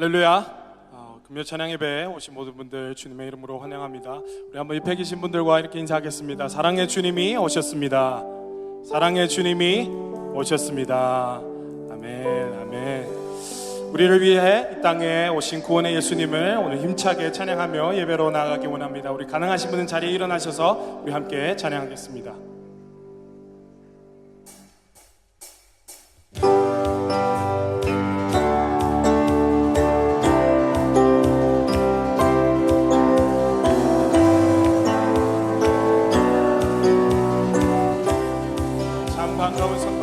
할렐루야. 어, 금요 찬양 예배에 오신 모든 분들 주님의 이름으로 환영합니다. 우리 한번 입회 계신 분들과 이렇게 인사하겠습니다. 사랑의 주님이 오셨습니다. 사랑의 주님이 오셨습니다. 아멘, 아멘. 우리를 위해 이 땅에 오신 구원의 예수님을 오늘 힘차게 찬양하며 예배로 나가기 원합니다. 우리 가능하신 분은 자리에 일어나셔서 우리 함께 찬양하겠습니다. 반가운 성령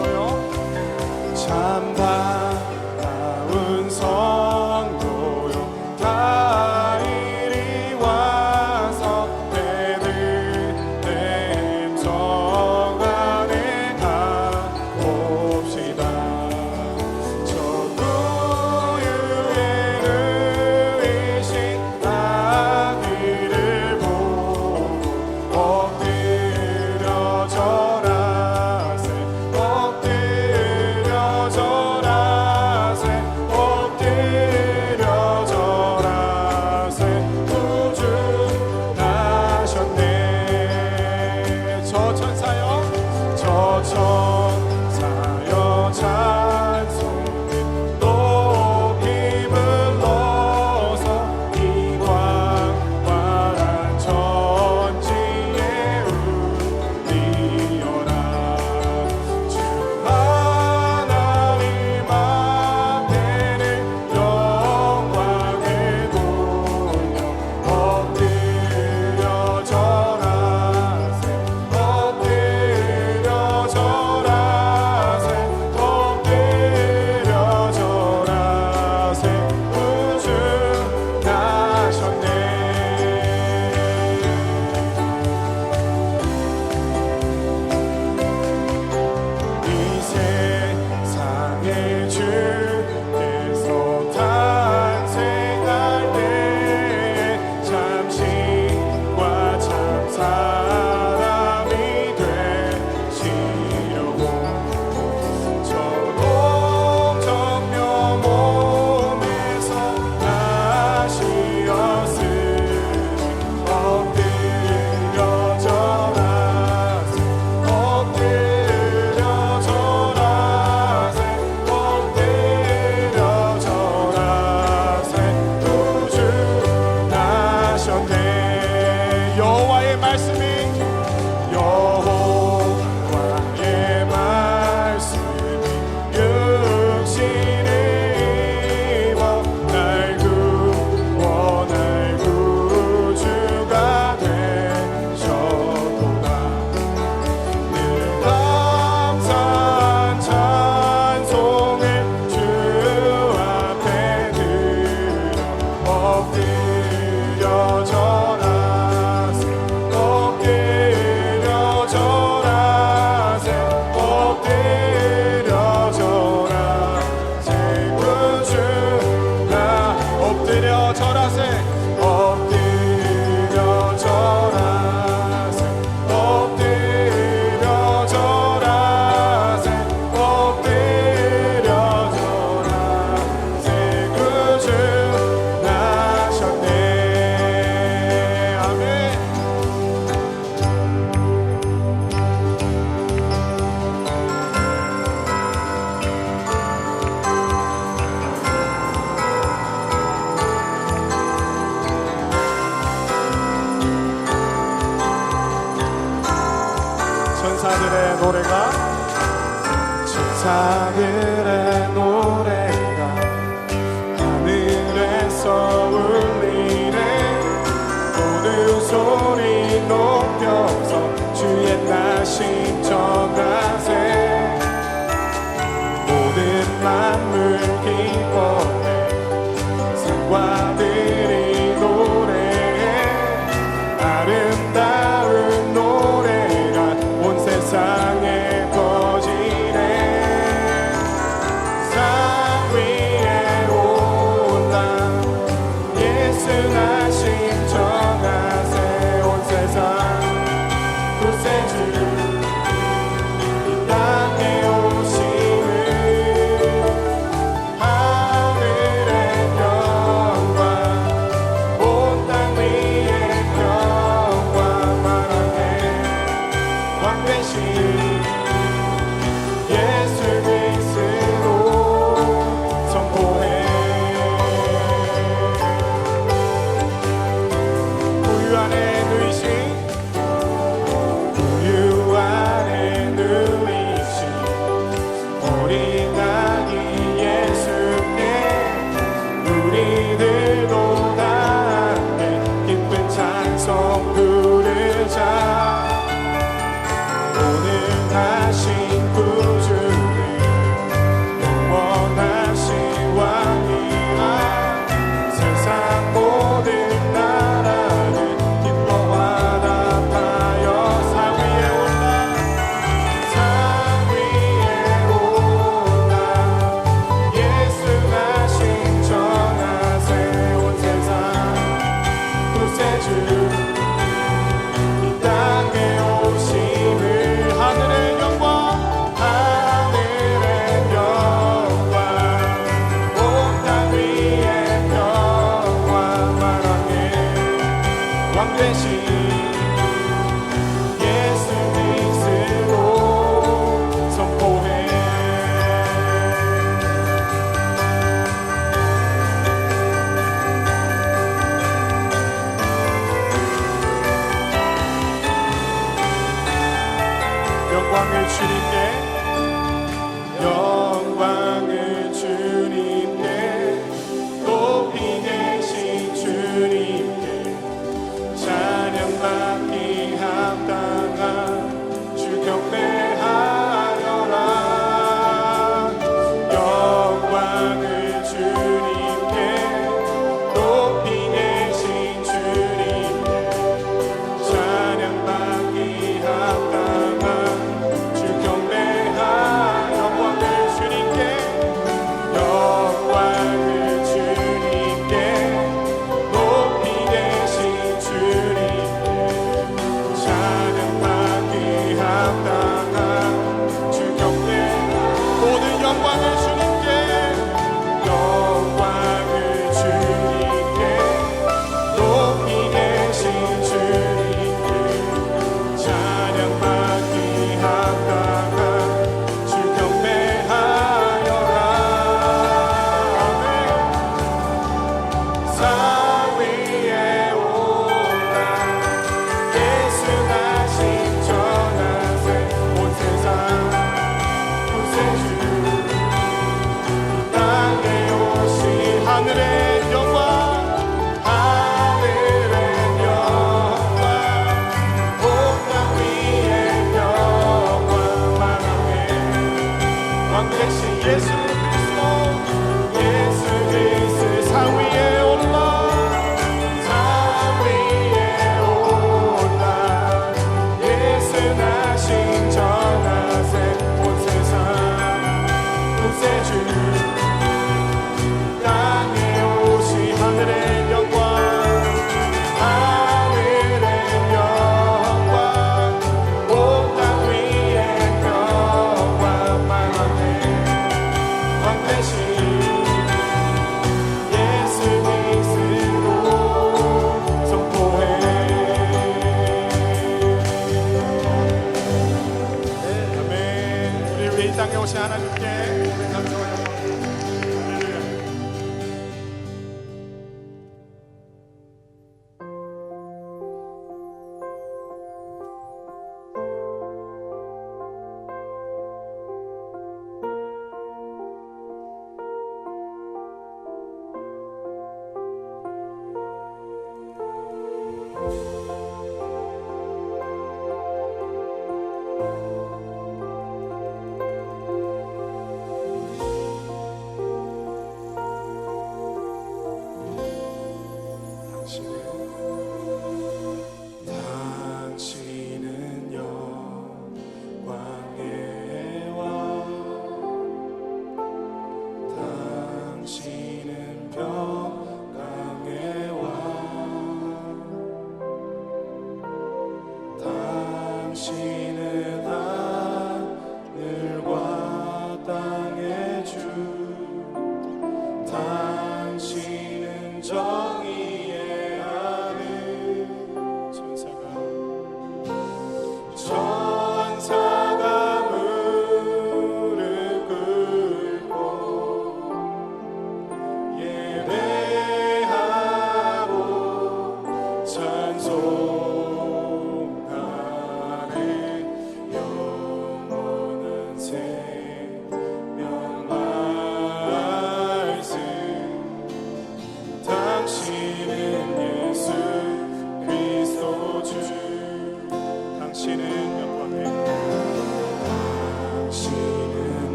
주님께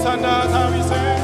호산나 다윗의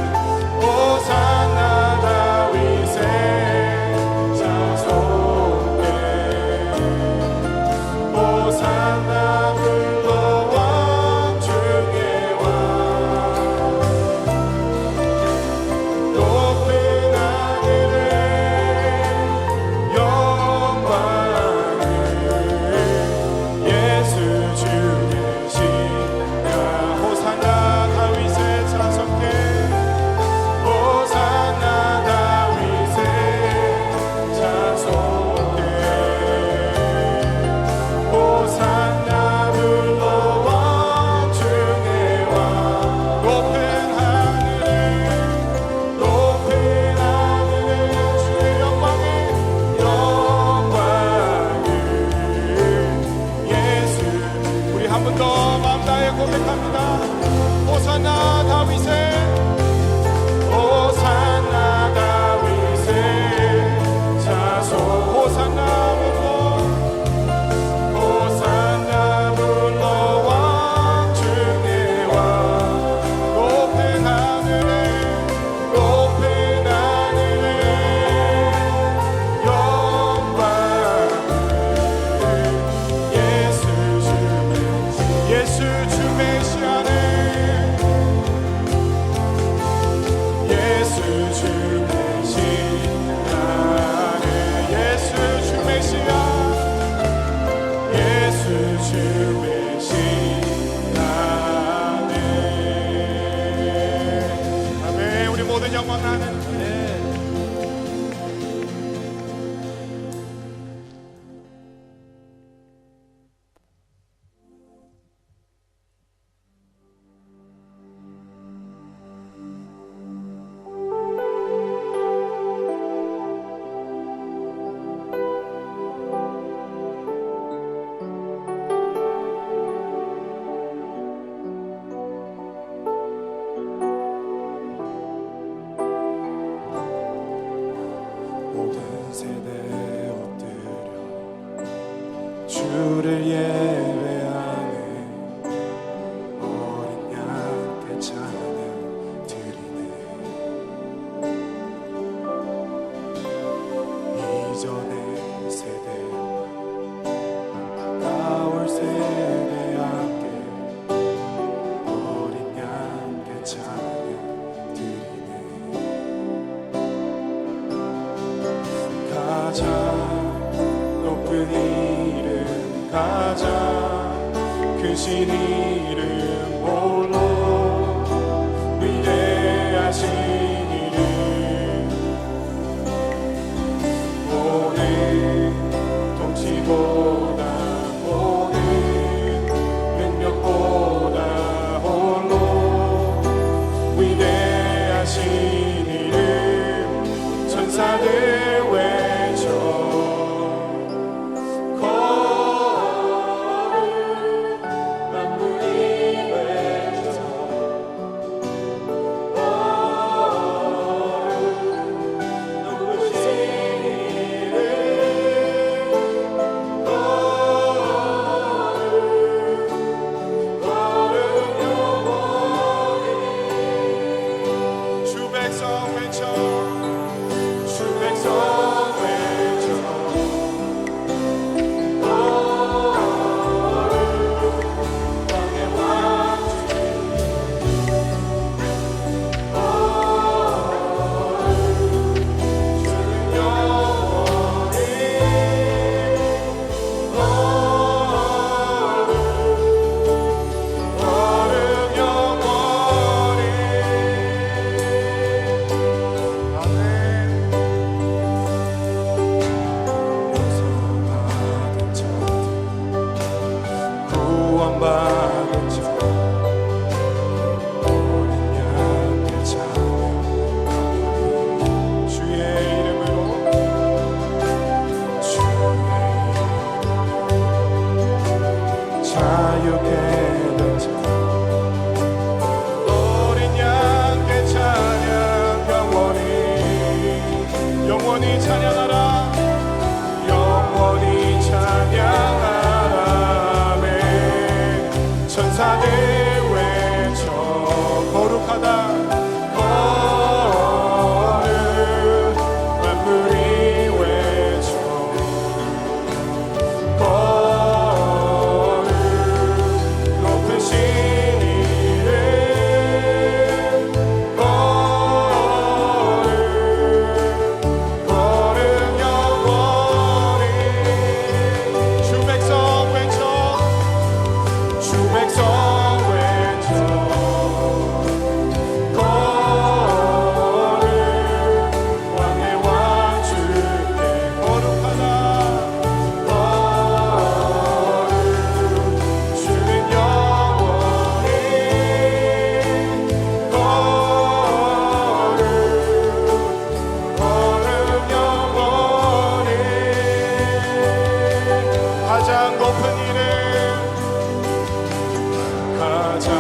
하자.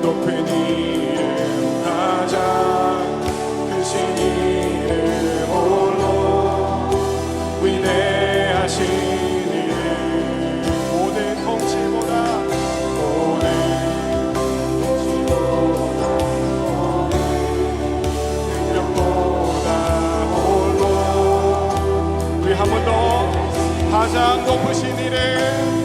높은 이름 하자. 크신 이름 홀로 위대하신 이름. 모든 통치보다 모든 통치보다 능력보다 홀로 우리 한번 가장 높으신 이름.